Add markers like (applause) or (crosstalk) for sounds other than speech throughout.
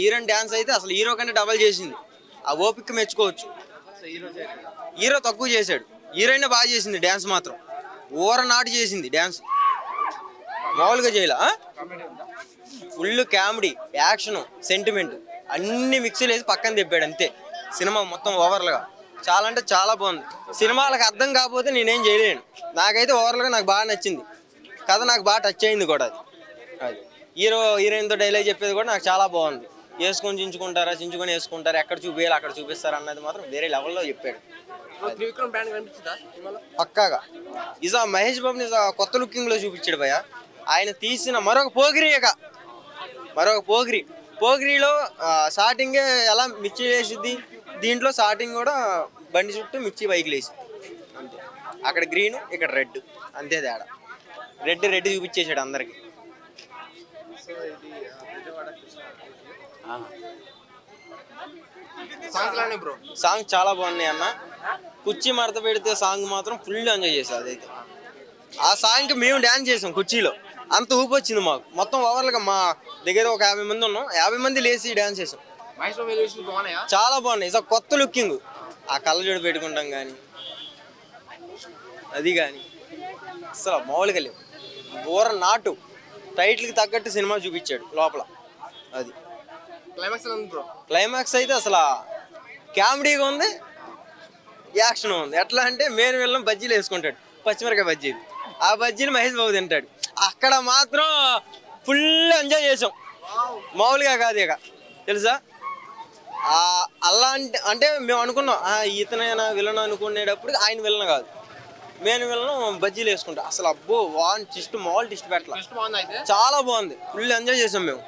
Heroine dance అయితే అసలు hero కంటే డబల్ చేసింది. ఆ ఓపిక మెచ్చుకోవచ్చు. హీరో తక్కువ చేశాడు. హీరోయిన్ బాగా చేసింది డ్యాన్స్ మాత్రం. ఊర నాటు చేసింది డ్యాన్స్ మామూలుగా చేయలే ఫుల్ కామెడీ యాక్షన్ సెంటిమెంట్ అన్ని మిక్సీలు వేసి పక్కన తెప్పాడు అంతే. సినిమా మొత్తం ఓవర్లుగా చాలా అంటే చాలా బాగుంది. సినిమాలకు అర్థం కాకపోతే నేనేం చేయలేను. నాకైతే ఓవర్లుగా నాకు బాగా నచ్చింది. కథ నాకు బాగా టచ్ అయింది కూడా అది. అది. హీరో హీరోయిన్తో డైలాగ్ చెప్పేది కూడా నాకు చాలా బాగుంది. వేసుకొని చించుకుంటారా చించుకొని వేసుకుంటారా ఎక్కడ చూపించాలి అక్కడ చూపిస్తారు అన్నది మాత్రం వేరే లెవెల్లో చెప్పాడు. పక్కాగా. ఇజా మహేష్ బాబుని కొత్త లుకింగ్లో చూపించాడు భయ ఆయన తీసిన మరొక పోగిరి ఇక. మరొక పోగిరి. పోగిరిలో స్టార్టింగే ఎలా మిర్చి వేసిద్ది దీంట్లో స్టార్టింగ్ కూడా బండి చుట్టూ మిర్చి బైక్ లేసి అంతే. అక్కడ గ్రీన్ ఇక్కడ రెడ్ అంతే తేడా. రెడ్ రెడ్ చూపించేశాడు అందరికి సో ఇది ఆ, విజయవాడ కృష్ణ సాంగ్స్ లానే బ్రో సాంగ్ చాలా బాగున్నాయి అన్న. కుర్చీ మడత పెడితే సాంగ్ మాత్రం ఫుల్ ఎంజాయ్ చేసాం అదైతే. ఆ సాంగ్కి మేము డ్యాన్స్ చేసాం కుర్చీలో. అంత ఊపి వచ్చింది మాకు. మొత్తం ఓవర్లుగా మా దగ్గర ఒక యాభై మంది ఉన్నాం. యాభై మంది లేచి డ్యాన్స్ చేసాం. చాలా బాగున్నాయి. ఇసా కొత్త లుకింగ్ ఆ కళ్ళజోడు పెట్టుకుంటాం కానీ అది కానీ అసలు మామూలుగా లేవు. బోర నాటు. టైటిల్కి తగ్గట్టు సినిమా చూపించాడు లోపల. అది. క్లైమాక్స్ ఉంది బ్రో క్లైమాక్స్ అయితే అసలు కామెడీగా ఉంది యాక్షన్ ఉంది. ఎట్లా అంటే మెయిన్ వెళ్ళం బజ్జీలు వేసుకుంటాడు పచ్చిమిరకాయ బజ్జీలు ఆ బజ్జీలు మహేష్ బాబు తింటాడు. అక్కడ మాత్రం ఫుల్ ఎంజాయ్ చేసాం. మామూలుగా కాదు ఇక. తెలుసా? ఆ అలాంటి అంటే మేము అనుకున్నాం ఆ, ఇతనైనా విలన్ అనుకునేటప్పుడు ఆయన విలన్ కాదు. మెయిన్ విలన్ బజ్జీలు వేసుకుంటాం. అసలు అబ్బో వాన్ టిస్ట్ మామూలు టిస్ట్ పెట్టలా. చాలా బాగుంది. ఫుల్ ఎంజాయ్ చేసాం మేము.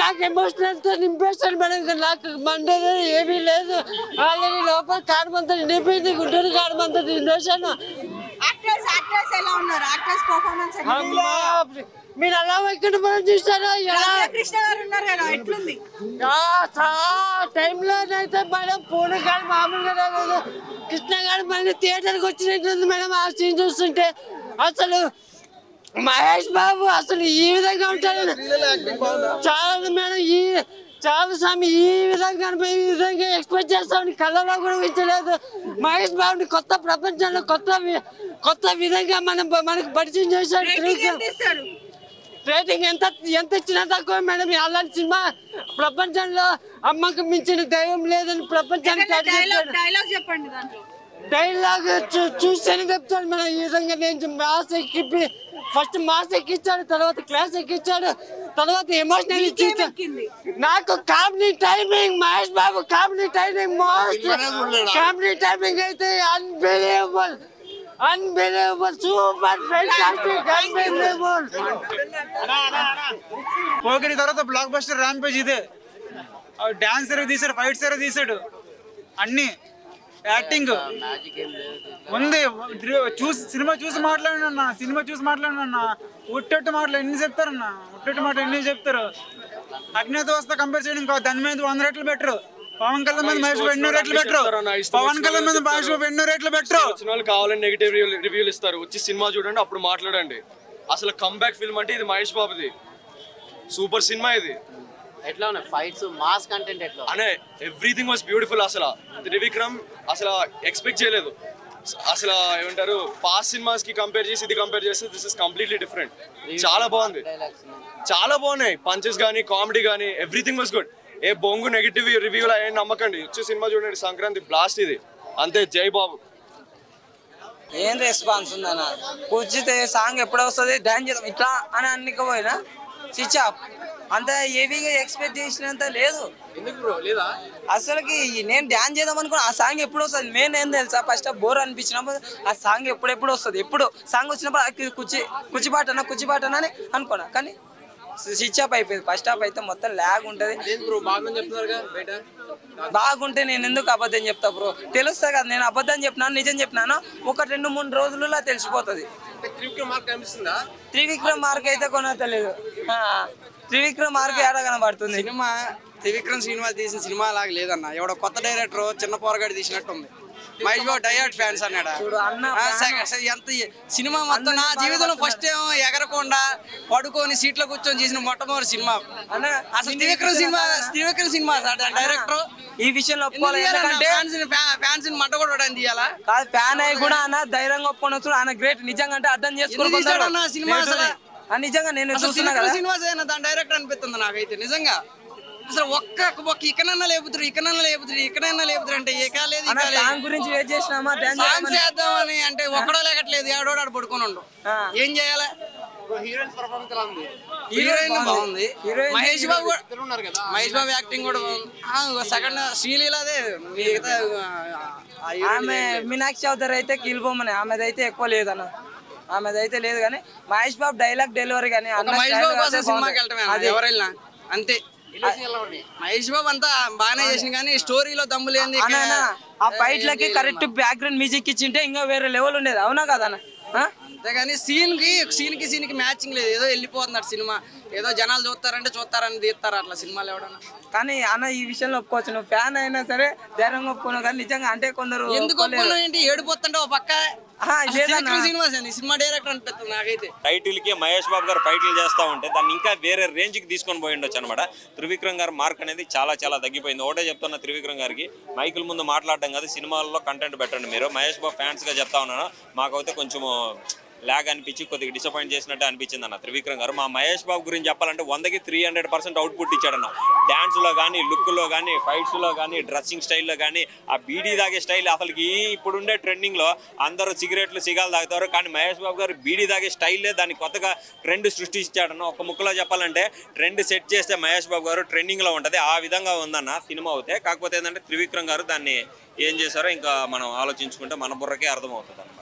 నాకు ఎమోషనల్తో నింపేస్తాను మేడం నాకు మండే ఏమీ లేదు. ఆల్రెడీ లోపల కాడమంతా నిండిపోయింది. గుంటూరు కాడమంతా నిండేశాను యాక్టర్స్ యాక్టర్స్ ఎలా ఉన్నారు? యాక్టర్స్ పర్ఫార్మెన్స్ మీరు అలా ఎక్కడ మనం చూస్తారా కృష్ణ గారు ఉన్నారు కదా ఎట్లుంది? టైంలో అయితే మేడం పూలు కానీ మామూలుగా లేదు. కృష్ణ గారు మన థియేటర్కి వచ్చినట్టుంది మేడం ఆ సీన్ చూస్తుంటే. అసలు మహేష్ బాబు అసలు ఈ విధంగా ఉంటాడు. చాలా మేడం ఈ చాలా స్వామి ఈ విధంగా ఈ విధంగా ఎక్స్పెక్ట్ చేస్తామని కళ్ళలో కూడా ఉంచలేదు మహేష్ బాబుని కొత్త ప్రపంచంలో కొత్త కొత్త విధంగా మనం మనకు పరిచయం చేశాడు. రేటింగ్ ఎంత ఎంత ఇచ్చినా తక్కువ మేడం. అలాంటి సినిమా ప్రపంచంలో అమ్మకు మించిన దైవం లేదని ప్రపంచానికి. డైలాగ్ చెప్పండి దాంట్లో. డైలాగ్ చూ- చూస్తేనే చెప్తాడు మేడం ఈ విధంగా నేను మాస్ ఎక్కి ఫస్ట్ మాస్ ఎక్కించాడు తర్వాత క్లాస్ ఎక్కించాడు తర్వాత ఎమోషనల్ మీకేం ఇచ్చి ఎక్కింది? నాకు comedy timing Mahesh Babu comedy timing most comedy timing అయితే unbelievable unbelievable super fantastic unbelievable Pokiri తర్వాత బ్లాక్ బస్టర్ ర్యాంప్ పేజ్ ఇదే డాన్స్ సరే తీసాడు ఫైట్ సరే తీసాడు అన్ని యాక్టింగ్. ఉంది. చూసి సినిమా చూసి మాట్లాడినన్నా సినిమా చూసి మాట్లాడినన్నా ఉట్టెట్టు మాటలు ఎన్ని చెప్తారన్నా? ఉట్టెట్టు మాటలు ఎన్ని చెప్తారు? అజ్ఞాత వస్తా కంపేర్ చేయడం కాదు. దాని మీద వంద రెట్లు బెటర్ పవన్ కళ్యాణ్ మీద మహేష్ బాబు ఎన్నో రెట్లు బెటర్ పవన్ కళ్యాణ్ మీద మహేష్ బాబు ఎన్నో రెట్లు బెటర్ వాళ్ళు కావాలని నెగిటివ్ రివ్యూలు ఇస్తారు. వచ్చి సినిమా చూడండి అప్పుడు మాట్లాడండి. అసలు కమ్బ్యాక్ ఫిల్మ్ అంటే ఇది మహేష్ బాబుది. సూపర్ సినిమా ఇది. ఎట్లా ఉన్నాయి? ఫైట్స్ మాస్ కంటెంట్ ఎట్లా? అనే ఎవ్రీథింగ్ వాస్ బ్యూటిఫుల్ అసలు. త్రివిక్రమ్ అసలు ఎక్స్పెక్ట్ చేయలేదు. అసలు ఏమంటారు పాస్ సినిమాస్కి కంపేర్ చేసి ఇది కంపేర్ చేస్తే దిస్ ఇస్ కంప్లీట్లీ డిఫరెంట్ చాలా బాగుంది. చాలా బాగున్నాయి. పంచెస్ కానీ కామెడీ కానీ ఎవ్రీథింగ్ వాస్ గుడ్ ఏ బొంగు నెగిటివ్ రివ్యూలు అయ్యే నమ్మకండి. వచ్చి సినిమా చూడండి సంక్రాంతి బ్లాస్ట్ ఇది. అంతే జై బాబు. ఏం రెస్పాన్స్ ఉందన్న? కూర్చుతే సాంగ్ ఎప్పుడు వస్తుంది డాన్స్ చేద్దాం ఇట్లా అని అన్నికపోయినా స్విచ్ ఆఫ్ అంత హెవీగా ఎక్స్పెక్ట్ చేసినంత లేదు. ఎందుకు బ్రో లేదా? అసలుకి నేను డాన్స్ చేద్దాం అనుకున్నా ఆ సాంగ్ ఎప్పుడు వస్తుంది? మెయిన్ ఏం తెలుసా? ఫస్ట్ బోర్ అనిపించినప్పుడు ఆ సాంగ్ ఎప్పుడెప్పుడు వస్తుంది? ఎప్పుడు? సాంగ్ వచ్చినప్పుడు ఆ కు- కుర్చీ కుర్చీ పాటనా కుర్చీ పాటనా అని అనుకున్నా. కానీ స్విచ్ ఆఫ్ అయిపోయింది. ఫస్ట్ హాఫ్ అయితే మొత్తం ల్యాగ్ ఉంటుంది. బాగుంటే నేను ఎందుకు అబద్ధం చెప్తా బ్రో తెలుస్తా కదా నేను అబద్ధం చెప్పినాను నిజం చెప్పినాను? ఒక రెండు మూడు రోజులలో తెలిసిపోతుంది. త్రివిక్రమ్ మార్క్ కనిపిస్తుందా? త్రివిక్రమ్ మార్క్ అయితే కొనతలేదు ఆ, త్రివిక్రమ్ మార్క్ ఏడ కనబడుతుంది? సినిమా త్రివిక్రమ్ సినిమా తీసిన సినిమా లాగా లేదన్న. ఎవడో కొత్త డైరెక్టర్ చిన్న పోరగాడు తీసినట్టు ఉంది మహేష్ బాబు ఫ్యాన్స్ అన్నాడు? ఎంత సినిమా మొత్తం నా జీవితంలో ఫస్ట్ ఏమో ఎగరకుండా పడుకొని సీట్లో కూర్చొని చేసిన మొట్టమొదటి సినిమా. అసలు Trivikram cinema Trivikram cinema director ఈ విషయంలో ఫ్యాన్స్ మంట కూడా తీయాలా? కాదు ఫ్యాన్ అయ్యి కూడా అన్న ధైర్యంగా ఒప్పుకొని ఆయన గ్రేట్ నిజంగా అంటే అర్థం. తీశాడన్న సినిమా నిజంగా నేను చూస్తున్నా సినిమా దాని డైరెక్టర్ అనిపిస్తుంది నాకైతే నిజంగా? అసలు ఒక్క ఒక్క ఇకనన్నా లేపుతురు ఇకనన్నా లేపుతురు ఇకనన్నా లేపుతురు అంటే ఏ కాలేదు సాంగ్ గురించి వెయిట్ చేసినామా? డాన్స్ సాంగ్ చేద్దామని. అంటే ఒక్కడో లేకట్లేదు ఏడోడు ఆడు పడుకొని ఉండు. ఏం చేయాలి? హీరోయిన్ బాగుంది. హీరోయిన్ మహేష్ బాబు కూడా- ఇద్దరు ఉన్నారు కదా. మహేష్ బాబు యాక్టింగ్ కూడా బాగుంది. సెకండ్ శ్రీలీలాదే మిగతా ఆ హీరోయిన్ ఆమె మీనాక్షి చౌదరి అయితే కీల్బొమ్మని ఆమెదైతే ఎక్కువ లేదన్న ఆమెదైతే లేదు కానీ మహేష్ బాబు డైలాగ్ డెలివరీ కానీ మహేష్ బాబు సినిమాకి. వెళ్ళటమే అది. ఎవరైనా అంతే. మహేష్ బాబు అంతా బాగానే చేసిన కానీ స్టోరీలో దమ్ము లేని ఆ ఫైట్ లకి కరెక్ట్ బ్యాక్గ్రౌండ్ మ్యూజిక్ ఇచ్చింటే ఇంకా వేరే లెవెల్ ఉండేది. అవునా కదా? అంతేగాని సీన్కి సీన్కి సీన్కి మ్యాచింగ్ లేదు. ఏదో వెళ్ళిపోతున్నాడు సినిమా. ఏదో జనాలు చూస్తారంటే చూస్తారని తీస్తారు అట్లా సినిమాలు ఎవడన్నా. కానీ అన్న ఈ విషయంలో ఒప్పుకోవచ్చు. నువ్వు ఫ్యాన్ అయినా సరే ధైర్యంగా ఒప్పుకున్నావు కానీ నిజంగా అంటే కొందరు ఎందుకు. ఒప్పుకున్నావు ఏంటి? ఏడిపోతుంటే ఒక పక్క సినిమా డైరెక్టర్ అనిపిస్తుంది నాకైతే. టైటిల్కి మహేష్ బాబు గారు ఫైట్లు చేస్తా ఉంటే దాన్ని ఇంకా వేరే రేంజ్కి తీసుకొని పోయి ఉండొచ్చు అనమాట త్రివిక్రమ్ గారు మార్క్ అనేది చాలా చాలా తగ్గిపోయింది. ఒకటే చెప్తున్నా త్రివిక్రమ్ గారికి మైకుల ముందు మాట్లాడడం కాదు సినిమాల్లో కంటెంట్ పెట్టండి మీరు. మహేష్ బాబు ఫ్యాన్స్గా చెప్తా ఉన్నాను. మాకైతే కొంచెం ల్యాగ్ అనిపించి కొద్దిగా డిసప్పాయింట్ చేసినట్టు అనిపించింది అన్న త్రివిక్రమ్ గారు మా మహేష్ బాబు గురించి చెప్పాలంటే వందకి త్రీ హండ్రెడ్ పర్సెంట్ అవుట్పుట్ ఇచ్చాడన్న. డ్యాన్స్లో కానీ లుక్లో కానీ ఫైట్స్లో కానీ డ్రెస్సింగ్ స్టైల్లో కానీ ఆ బీడీ తాగే స్టైల్ అసలుకి ఇప్పుడుండే ట్రెండింగ్లో అందరూ సిగరెట్లు సిగాలు తాగుతారు. కానీ మహేష్ బాబు గారు బీడీ తాగే స్టైలే దాన్ని కొత్తగా ట్రెండ్ సృష్టించాడన్న. ఒక ముక్కలో చెప్పాలంటే ట్రెండ్ సెట్ చేస్తే మహేష్ బాబు గారు ట్రెండింగ్లో ఉంటుంది. ఆ విధంగా ఉందన్న సినిమా అవుతే కాకపోతే ఏంటంటే త్రివిక్రమ్ గారు దాన్ని ఏం చేశారో ఇంకా మనం ఆలోచించుకుంటే మన బుర్రకే అర్థమవుతుంది అనమాట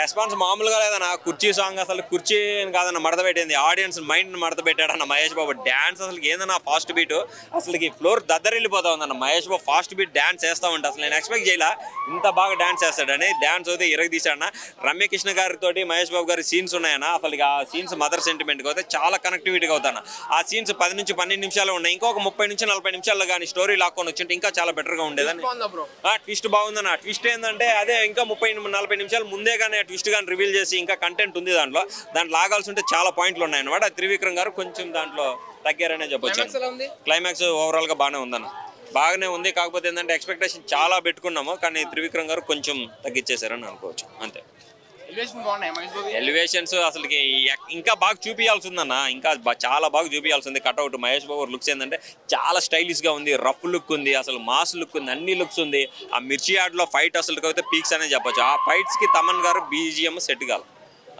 రెస్పాన్స్ మామూలుగా లేదన్న కుర్చీ సాంగ్ అసలు కుర్చీ కాదన్న మడత పెట్టింది ఆడియన్స్ మైండ్ మడత పెట్టాడన్న మహేష్ బాబు. డ్యాన్స్ అసలు ఏందన్న ఫాస్ట్ బీట్ అసలుకి ఫ్లోర్ దద్దరిల్లిపోతా ఉందన్న Mahesh Babu. Fast beat dance చేస్తా ఉంటే అసలు నేను ఎక్స్పెక్ట్ చేయలే. ఇంత బాగా డ్యాన్స్ చేస్తాడని డ్యాన్స్ అయితే ఇరగదీశాడన్న రమ్యకృష్ణ గారితో మహేష్ బాబు గారి సీన్స్ ఉన్నాయన్న. అసలు ఆ సీన్స్ మదర్ సెంటిమెంట్ అయితే చాలా కనెక్టివిటీగా అవుతాను ఆ సీన్స్ పది నుంచి పన్నెండు నిమిషాలు ఉన్నాయి. ఇంకొక ముప్పై నుంచి నలభై నిమిషాల్లో కానీ స్టోరీ లాక్కొని వచ్చింటే ఇంకా చాలా బెటర్గా ఉండేదని ట్విస్ట్ బాగుందన్న ట్విస్ట్ ఏంటంటే అదే ఇంకా ముప్పై నలభై నిమిషాలు ముందే కానీ ఆ ట్విస్ట్ కానీ రివీల్ చేసి ఇంకా కంటెంట్ ఉంది దాంట్లో. దాంట్లో లాగాల్సి ఉంటే చాలా పాయింట్లు ఉన్నాయి అనమాట త్రివిక్రమ్ గారు కొంచెం దాంట్లో తగ్గారనే చెప్పొచ్చు. క్లైమాక్స్ ఓవరాల్గా బాగానే ఉందన్న. బాగానే ఉంది. కాకపోతే ఏంటంటే ఎక్స్పెక్టేషన్ చాలా పెట్టుకున్నాము. కానీ త్రివిక్రమ్ గారు కొంచెం తగ్గించేశారని అనుకోవచ్చు. అంతే. ఎలివేషన్స్ అసలుకి ఇంకా బాగా చూపించాల్సి ఉందన్న ఇంకా చాలా బాగా చూపించాల్సి ఉంది కట్అవుట్ మహేష్ బాబు లుక్స్ ఏంటంటే చాలా స్టైలిష్గా ఉంది. రఫ్ లుక్ ఉంది అసలు మాస్ లుక్ ఉంది అన్ని లుక్స్ ఉంది. ఆ మిర్చి ఆడ్లో ఫైట్ అసలు అయితే పీక్స్ అనే చెప్పొచ్చు. ఆ ఫైట్స్కి తమన్ గారు బీజిఎం సెట్ కాదు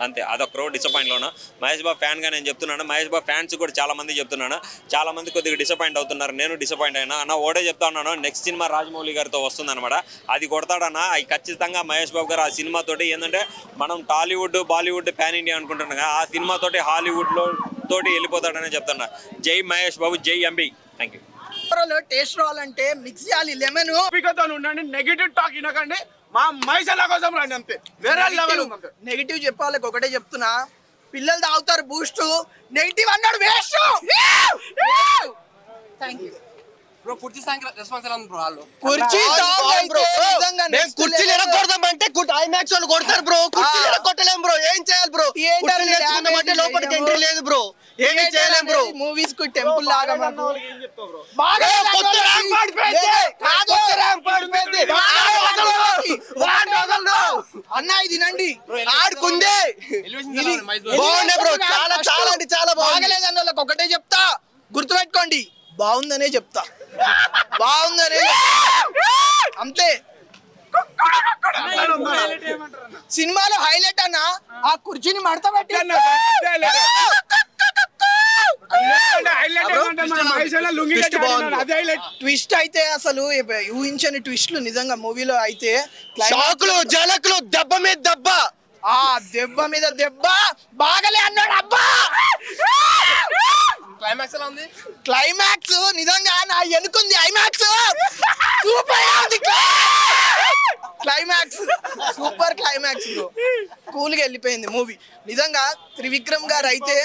అంతే అదొక రో డిసప్పాయింట్ లోన? మహేష్ బాబు ఫ్యాన్గా నేను చెప్తున్నాను. మహేష్ బాబు ఫ్యాన్స్ కూడా చాలా మంది చెప్తున్నాను. చాలా మంది కొద్దిగా డిసప్పాయింట్ అవుతున్నారు. నేను డిసప్పాయింట్ అయినా. అన్న ఓడే చెప్తా ఉన్నాను. నెక్స్ట్ సినిమా రాజమౌళి గారితో వస్తుంది అనమాట అది కొడతాడన్న. అది ఖచ్చితంగా మహేష్ బాబు గారు ఆ సినిమాతోటి ఏంటంటే మనం టాలీవుడ్ బాలీవుడ్ పాన్ ఇండియా అనుకుంటున్నాం కదా, ఆ సినిమాతోటి హాలీవుడ్లో తోటి వెళ్ళిపోతాడని చెప్తున్నా. జై మహేష్ బాబు జై అంబి థ్యాంక్ యూ టేస్ట్ రావాలంటే మిక్స్ చేయాలి లెమన్ ఉండండి నెగిటివ్ టాక్ వినకండి. మా మైసల కోసం రండి అంతే. వేరే లెవెల్ నెగిటివ్ చెప్పాలి ఒకటే చెప్తున్నా. పిల్లలు తాగుతారు బూస్ట్ నెగిటివ్ అన్నాడు వేస్ట్ బ్రో కుర్చీ సాంగ్ రెస్పాన్స్ ఎలా ఉంది బ్రో వాళ్ళు కుర్చీ కుర్చీలు ఐమాక్స్ వాళ్ళు కొడతారు బ్రో కుర్చీలు ఎరగొట్టలేం బ్రో ఏం చేయాలి బ్రో కుర్చీలు లోపలికి ఎంట్రీ లేదు బ్రో ఏమీ చేయలేం బ్రో మూవీస్కు టెంపుల్ లాగా కొత్త. అన్న ఇది నండి. ఆడుకుందే. బాగుంది. బ్రో చాలా చాలా అంటే చాలా బాగుంది. బాగలేదన్న వాళ్ళకి ఒకటే చెప్తా. గుర్తుపెట్టుకోండి. బాగుందనే చెప్తా. (laughs) బాగుందనే అంతే. సినిమాలో హైలైట్ అన్న ఆ కుర్చీని మడత పెట్టి. ట్విస్ట్ అయితే అసలు ఊహించని ట్విస్ట్లు నిజంగా మూవీలో అయితే జలకులు దెబ్బ మీద దెబ్బ. ఆ దెబ్బ మీద దెబ్బ బాగలే అన్నాడు అబ్బా! క్లైమాక్స్ ఎలా ఉంది? క్లైమాక్స్ నిజంగా నా ఎనుకుంది IMAX super climax super climax కూల్గా వెళ్ళిపోయింది మూవీ నిజంగా త్రివిక్రమ్ గారు అయితే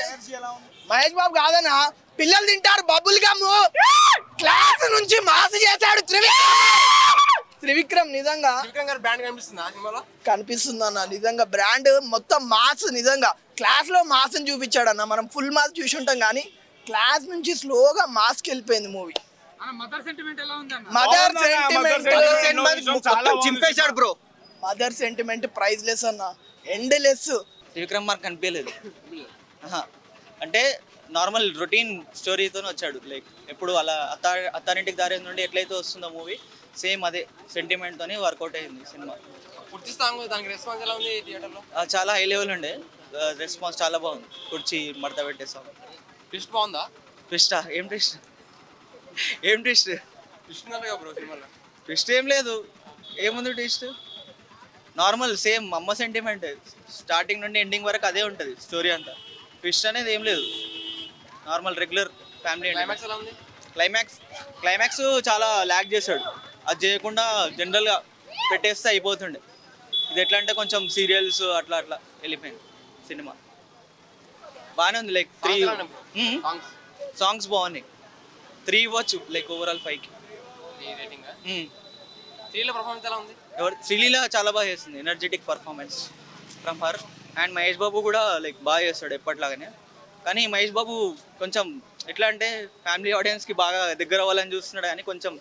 మహేష్ బాబు కాదనా పిల్లలు తింటారు బబుల్ గమ్ క్లాస్ నుంచి మాస్ చేశాడు త్రివిక్రమ్. త్రివిక్రమ్ నిజంగా విక్రమ్ గారు బ్రాండ్ కనిపిస్తుందా సినిమాలో? కనిపిస్తుంది అన్న నిజంగా బ్రాండ్ మొత్తం మాస్ నిజంగా. క్లాస్లో మాస్ చూపించాడు అన్న మనం ఫుల్ మాస్ చూసి ఉంటాం కానీ క్లాస్ నుంచి స్లోగా మాస్కి వెళ్ళిపోయింది మూవీ మదర్ సెంటిమెంట్ ఎలా ఉంది అన్న మదర్ సెంటిమెంట్ మొత్తం చింపేశాడు bro mother sentiment priceless అన్న. ఎండ్ లెస్ త్రివిక్రమ్ మార్క్ కనిపించలేదు. (laughs) అంటే నార్మల్ రొటీన్ స్టోరీతో వచ్చాడు. లైక్ ఎప్పుడు అలా అత్త అత్తారింటికి దారి నుండి ఎట్లయితే వస్తుందో మూవీ సేమ్ అదే సెంటిమెంట్తోనే వర్కౌట్ అయింది సినిమా. కుర్చీ సాంగ్ దానికి రెస్పాన్స్ ఎలా ఉంది థియేటర్లో ఆ, చాలా హై లెవెల్ ఉండే. రెస్పాన్స్ చాలా బాగుంది. కుర్చీ మడత పెట్టేసాం ట్విస్ట్ బాగుందా? ట్విస్టా ఏం ట్విస్ట్ ఏం ట్విస్ట్ ట్విస్ట్ ఉందా బ్రో సినిమాలో. ట్విస్ట్ ఏం లేదు. ఏముంది ట్విస్ట్ నార్మల్ సేమ్ అమ్మ సెంటిమెంట్ స్టార్టింగ్ నుండి ఎండింగ్ వరకు అదే ఉంటుంది స్టోరీ అంతా. ట్విస్ట్ అనేది ఏం లేదు. నార్మల్ రెగ్యులర్ ఫ్యామిలీ క్లైమాక్స్ ఎలా ఉంది? క్లైమాక్స్ క్లైమాక్స్ చాలా ల్యాక్ చేశాడు. అది చేయకుండా జనరల్గా పెట్టేస్తే అయిపోతుండే. ఇది ఎట్లా అంటే కొంచెం సీరియల్స్ అట్లా అట్లా వెళ్ళిపోయింది సినిమా. బాగానే ఉంది లైక్ త్రీ సాంగ్స్ బాగున్నాయి. త్రీ ఇవ్వచ్చు లైక్ ఓవరాల్ ఫైవ్కి రేటింగ్ సీరియల్ పర్ఫార్మెన్స్ ఎలా ఉంది? ఎవరు? శ్రీలీల చాలా బాగా చేస్తుంది energetic performance from her and Mahesh Babu కూడా లైక్ బాగా చేస్తాడు ఎప్పటిలాగానే. కానీ మహేష్ బాబు కొంచెం ఎట్లా అంటే ఫ్యామిలీ ఆడియన్స్కి బాగా దగ్గర అవ్వాలని చూస్తున్నాడు కానీ కొంచెం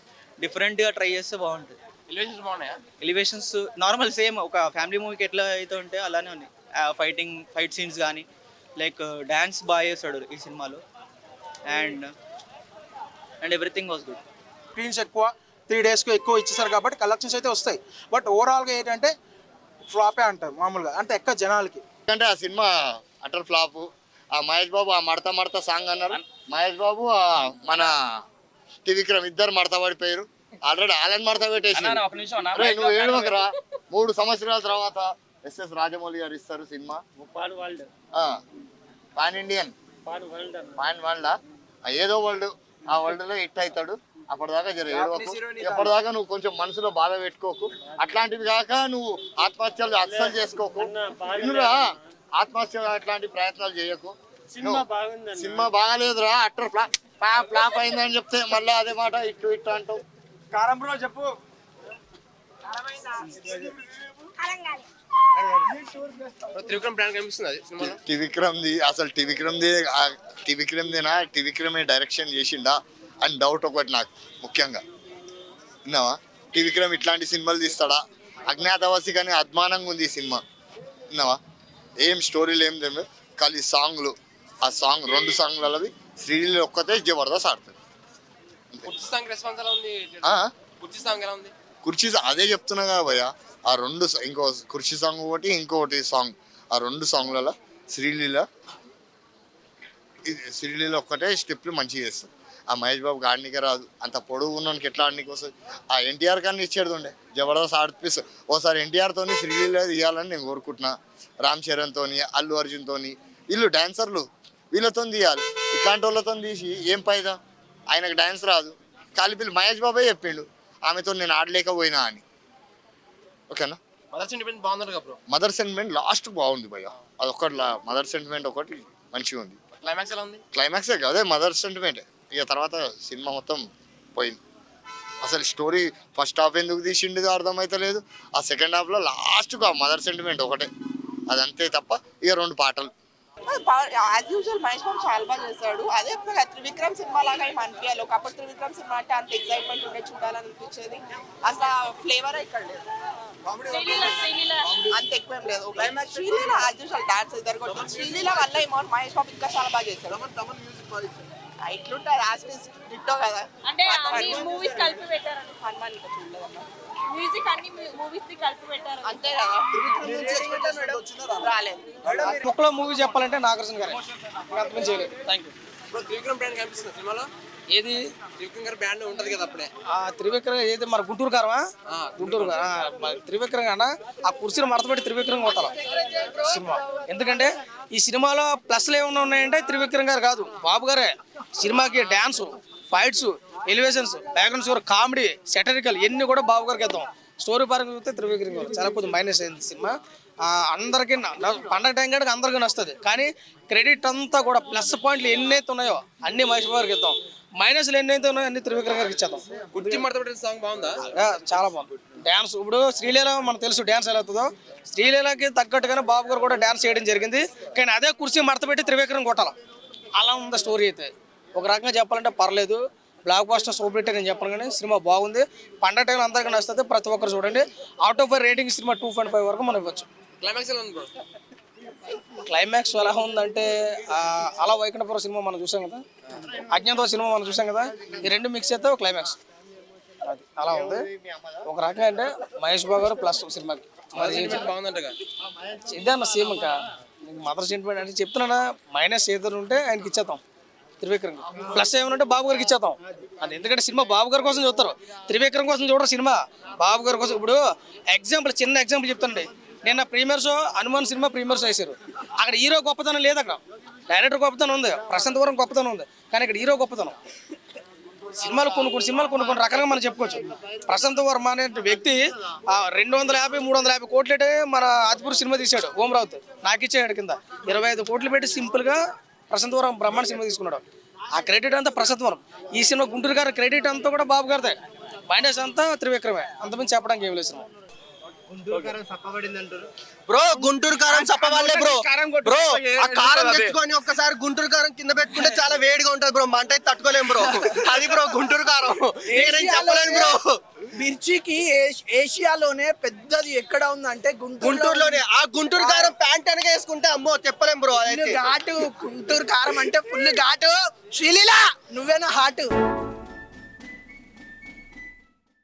డిఫరెంట్గా ట్రై చేస్తే బాగుంటుంది. ఎలివేషన్స్ బాగున్నాయా? ఎలివేషన్స్ నార్మల్ సేమ్ ఒక ఫ్యామిలీ మూవీకి ఎట్లా అయితే ఉంటే అలానే ఉంది. ఫైటింగ్ ఫైట్ సీన్స్ కానీ లైక్ డ్యాన్స్ బాగా చేస్తాడు ఈ సినిమాలో. And and everything was good screens ఎక్కువ త్రీ డేస్కి ఎక్కువ ఇచ్చేసారు కాబట్టి కలెక్షన్స్ అయితే వస్తాయి. బట్ ఓవరాల్గా ఏంటంటే ఫ్లాపే అంటారు మామూలుగా. అంటే ఎక్క జనాలకి. అంటే ఆ సినిమా అటర్ ఫ్లాప్ ఆ మహేష్ బాబు ఆ మడత మడత సాంగ్ అన్నారు. మహేష్ బాబు ఆ మన త్రివిక్రమ్ ఇద్దరు మడత పడిపోయారు. ఆల్రెడీ ఆలన్ మడత పెట్టేసి నువ్వు ఏడవకరా. మూడు సంవత్సరాల తర్వాత ఎస్ఎస్ రాజమౌళి గారు ఇస్తారు cinema. Pan Indian. Pan world ఏదో వరల్డ్? ఆ వరల్డ్. లో హిట్ అవుతాడు అప్పటిదాకా జర ఏడవకు. ఎప్పటిదాకా నువ్వు కొంచెం మనసులో బాధ పెట్టుకోకు. అట్లాంటివి కాక నువ్వు ఆత్మహత్యలు అస్సలు చేసుకోకు. ఆత్మహత్య అట్లాంటి ప్రయత్నాలు చేయకు. సినిమా సినిమా బాగాలేదురా అట్టర్ ఫ్లాప్ ఫ్లాప్ అయిందని చెప్తే మళ్ళీ అదే మాట ఇట్టు ఇట్టు అంటావు. కారం బ్రో చెప్పు. త్రివిక్రమ్ బ్రాండ్ కనిపిస్తుంది అది సినిమాలో? త్రివిక్రమ్ది అసలు త్రివిక్రమ్ది త్రివిక్రమ్దేనా? త్రివిక్రమే డైరెక్షన్ చేసిండా? అని డౌట్ ఒకటి నాకు ముఖ్యంగా. విన్నావా? త్రివిక్రమ్ ఇట్లాంటి సినిమాలు తీస్తాడా? అజ్ఞాతవాసి కానీ అద్మానంగా ఉంది ఈ సినిమా. విన్నావా? ఏం స్టోరీలు ఏం తెలియదు ఖాళీ సాంగ్లు ఆ సాంగ్ రెండు సాంగ్లవి శ్రీలీల ఒక్కతే జబర్దస్త్ ఆడుతుంది. కుర్చీ సాంగ్ రెస్పాన్స్ ఎలా ఉంది? ఆ? కుర్చీ సాంగ్ ఎలా ఉంది? కుర్చీ సా- అదే చెప్తున్నా కదా భయ్య ఆ రెండు ఇంకో కుర్చీ సాంగ్ ఒకటి ఇంకొకటి సాంగ్ ఆ రెండు సాంగ్లలో శ్రీలీల శ్రీలీల ఒక్కటే స్టెప్లు మంచిగా చేస్తారు ఆ మహేష్ బాబు ఆడనికే రాదు. అంత పొడుగు ఉన్నోనికి ఎట్లా ఆడనికి వస్తుంది? ఆ ఎన్టీఆర్ కానీ ఇచ్చేది ఉండే. జబర్దస్త్ ఆడిపిస్తుంది ఓసారి ఎన్టీఆర్తోని శ్రీలీల తీయాలని నేను కోరుకుంటున్నా. రామ్ చరణ్తోని అల్లు అర్జున్తోని వీళ్ళు డాన్సర్లు. వీళ్ళతో తీయాలి. ఇట్లాంటి వాళ్ళతో తీసి ఏం పైదా ఆయనకు డాన్స్ రాదు. కాలిపిల్లి మహేష్ బాబే చెప్పిండు ఆమెతో నేను ఆడలేకపోయినా అని. ఓకేనా? మదర్ సెంటిమెంట్ బాగుంది బ్రో మదర్ సెంటిమెంట్ లాస్ట్ బాగుంది భయ్య. అదొకటి మదర్ సెంటిమెంట్ ఒకటి మంచిగా ఉంది. క్లైమాక్స్ ఎలా ఉంది? క్లైమాక్స్ అదే మదర్ సెంటిమెంట్ ఇక తర్వాత సినిమా మొత్తం పోయింది. అసలు స్టోరీ ఫస్ట్ హాఫ్ ఎందుకు తీసిండిదో అర్థమైతలేదు. ఆ సెకండ్ హాఫ్లో లాస్ట్గా మదర్ సెంటిమెంట్ ఒకటే. అదంతే తప్ప ఇక రెండు పాటలు. యాజ్ యూజువల్ మహేష్ బాబు చాలా బాగా చేశాడు. అదే త్రివిక్రమ్ సినిమా లాగా ఏం అనిపించాలి ఒకప్పుడు త్రివిక్రమ్ సినిమా అంటే అంత ఎక్సైట్మెంట్ ఉండే చూడాలని అనిపించేది అసలు ఫ్లేవర్ ఇక్కడ లేదు. అంత ఎక్కువ ఏం లేదు. శ్రీలీల యాజ్ యూజువల్ డాన్స్ ఇద్దరు కొట్టి శ్రీలీల వల్ల ఏమో మహేష్ బాబు ఇంకా చాలా బాగా చేశాడు. ఇట్లుంటారు యాజ్ డిట్టో కదా. అంటే మూవీస్ కలిపి పెట్టారు హనుమాన్ ఇంకా చూడలేదమ్మా. మ్యూజిక్ అన్ని మూవీస్ కలిపి పెట్టారు. అంతే కదా? రాలేదు. ముక్కలో మూవీ చెప్పాలంటే నాగార్జున గారే. అంతమంది చేయలేదు. Thank you bro Trivikram brand కనిపిస్తుంది సినిమాలో? ఏది? త్రివిక్రమ్ గారి బ్రాండ్ ఉంటది కదా అప్పుడే. ఆ త్రివిక్రమ్ ఏది? మన గుంటూరు ఆ, గుంటూరు గారు. త్రివిక్రమ్ అన్న ఆ కుర్చీని మడతపెట్టి త్రివిక్రమ్ కొట్టాల? సినిమా. ఎందుకంటే ఈ సినిమాలో ప్లస్లు ఏమైనా ఉన్నాయంటే త్రివిక్రమ్ గారు కాదు. బాబు గారే. సినిమాకి dance fights elevations background score comedy satirical ఇవన్నీ కూడా బాబు గారికి ఇద్దాం స్టోరీ పరంగా చూస్తే త్రివిక్రమ్ గారు చాలా కొద్దిగా మైనస్ అయింది సినిమా. అందరికీ పండగ టైం కాడికి అందరికీ నస్తుంది కానీ క్రెడిట్ అంతా కూడా ప్లస్ పాయింట్లు ఎన్నైతే ఉన్నాయో అన్ని మహేష్ గారికి ఇద్దాం. మైనస్లు ఎన్నైతే ఉన్నాయో అన్ని త్రివిక్రమ్ గారికి ఇచ్చేద్దాం. కుర్చీ మడత పెట్టిన సాంగ్ బాగుందా? చాలా బాగుంది. డ్యాన్స్ ఇప్పుడు శ్రీలీల మనకు తెలుసు డ్యాన్స్ ఎలా అవుతుందో. శ్రీలీలకి తగ్గట్టుగానే బాబు గారు కూడా డ్యాన్స్ చేయడం జరిగింది. కానీ అదే కుర్చీ మడత పెట్టి త్రివేకరం కొట్టాల. అలా ఉంది స్టోరీ అయితే. ఒక రకంగా చెప్పాలంటే పర్లేదు. బ్లాక్ బాస్టర్ సూపర్ హిట్ అని నేను చెప్పను కానీ సినిమా బాగుంది. పండగ టైం అందరికీ నచ్చుతుంది ప్రతి ఒక్కరు చూడండి. Out of rating cinema two point five వరకు మనం ఇవ్వచ్చు. క్లైమాక్స్ క్లైమాక్స్ ఎలా ఉందంటే అలా వైకుంఠపురం సినిమా మనం చూసాం కదా. అజ్ఞాతో సినిమా మనం చూసాం కదా. ఈ రెండు మిక్స్ అయితే ఒక క్లైమాక్స్ అది అలా ఉంది. ఒక రకంగా అంటే మహేష్ బాబు గారు ప్లస్ సినిమాకి. ఇదే అన్న సీఎం ఇంకా. మదర్ సెంటిమెంట్ అంటే చెప్తున్నా మైనస్ ఏదైనా ఉంటే ఆయనకి ఇచ్చేద్దాం. త్రివిక్రమ్. ప్లస్ ఏమైనా బాబు గారికి ఇచ్చేద్దాం. అది ఎందుకంటే సినిమా బాబు గారి కోసం చూస్తారు. త్రివిక్రమ్ కోసం చూడరు సినిమా. బాబు గారి కోసం ఇప్పుడు ఎగ్జాంపుల్ చిన్న ఎగ్జాంపుల్ చెప్తానండి. నిన్న premiere show Hanuman cinema premiere show వేశారు. అక్కడ హీరో గొప్పతనం లేదు అక్కడ. డైరెక్టర్ గొప్పతనం ఉంది. ప్రశాంత్ వరం గొప్పతనం ఉంది. కానీ ఇక్కడ హీరో గొప్పతనం. సినిమాలు కొన్ని కొన్ని సినిమాలు కొన్ని కొన్ని రకాలుగా మనం చెప్పుకోవచ్చు. ప్రశాంత్ వర్మ అనే వ్యక్తి ఆ రెండు వందల యాభై మూడు వందల యాభై కోట్లటే మన ఆదిపూర్ సినిమా తీశాడు. ఓమరావుత్ నాకు ఇచ్చాడు కింద. ఇరవై ఐదు కోట్లు పెట్టి సింపుల్గా ప్రశాంత్ వరం బ్రహ్మాండ సినిమా తీసుకున్నాడు. ఆ క్రెడిట్ అంతా ప్రశాంత్ వరం. ఈ సినిమా గుంటూరు గారి క్రెడిట్ అంతా కూడా బాబు గారిదే. మైనస్ అంతా త్రివిక్రమే. అంతమంది చెప్పడానికి ఏం లేదు సినిమా. బ్రో గుంటూరు కారం చప్పవాళ్ళే బ్రో. బ్రో ఆ కారం. తెచ్చుకొని ఒక్కసారి గుంటూరు కారం కింద పెట్టుకుంటే చాలా వేడిగా ఉంటది బ్రో. మంట అయితే తట్టుకోలేం బ్రో. అది బ్రో గుంటూరు కారం చెప్పలేను బ్రో. మిర్చికి ఏష్- ఏషియాలోనే పెద్దది ఎక్కడ ఉందంటే గుంటూరులో గుంటూరులోనే. ఆ గుంటూరు కారం ప్యాంట్ అనగా వేసుకుంటే అమ్మో చెప్పలేం బ్రో. ఘాటు గుంటూరు కారం అంటే ఫుల్ ఘాటు. శ్రీలీల నువ్వేనా హాటు?